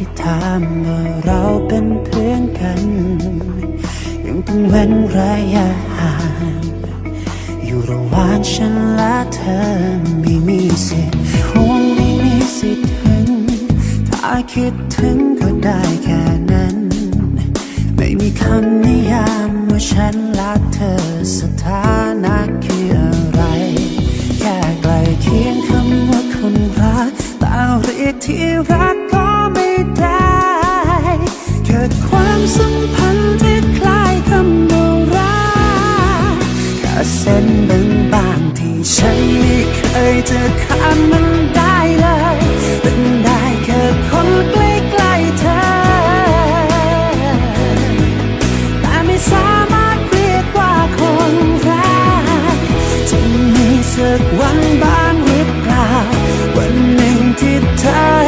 ที่ถามว่าเราเป็นเพื่อนกัน ยังต้องเว้นระยะห่างอยู่ระหว่างฉันและเธอไม่มีสิทธิ์คงไม่มีสิทธิ์ถึง ถ้าคิดถึงก็ได้แค่นั้น ไม่มีคำนิยามว่าฉันและเธอสถานะคืออะไร แค่ใกลเคียงคำว่าคนรักแต่เรียกที่รักก็ สัมพันธ์ที่คล้ายคำว่ารักแค่เส้นบางๆที่ฉันไม่เคยจะข้ามมันได้เลยเป็นได้แค่คนใกล้ๆเธอ แต่ไม่สามารถเรียกว่าคนรักจะมีสักวันบ้างหรือเปล่าวันหนึ่งที่เธอ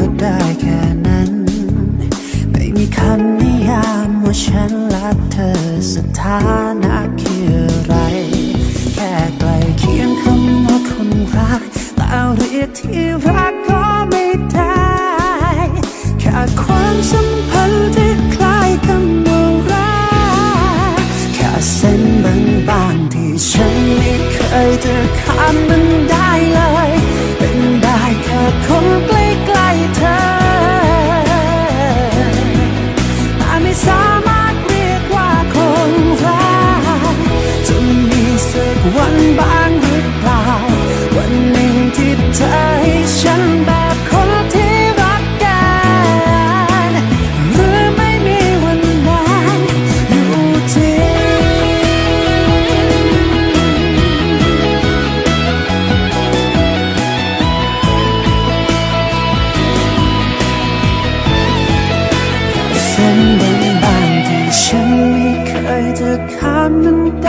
ก็ได้แค่นั้น ไม่มีคำนิยามว่าฉันและเธอสถานะคืออะไร แค่ใกลเคียงคำว่าคนรักแต่เรียกที่รักก็ไม่ได้แค่ความสัมพันธ์ที่คล้ายคำว่ารักแค่เส้นบางๆที่ฉันไม่เคยจะข้ามมันได้เลย เป็นได้แค่คนใกล้ นบ้างหรือเปล่า วันหนึ่งที่เธอให้ฉันแบบคนที่รักกันหรือไม่มีวันนั้นอยู่ที่ เส้นบางๆที่ฉันไม่เคยจะข้ามมันได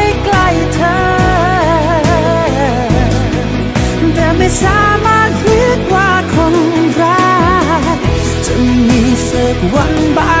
สามารถเรียกว่าคนรักจะมีสักวันบ้าง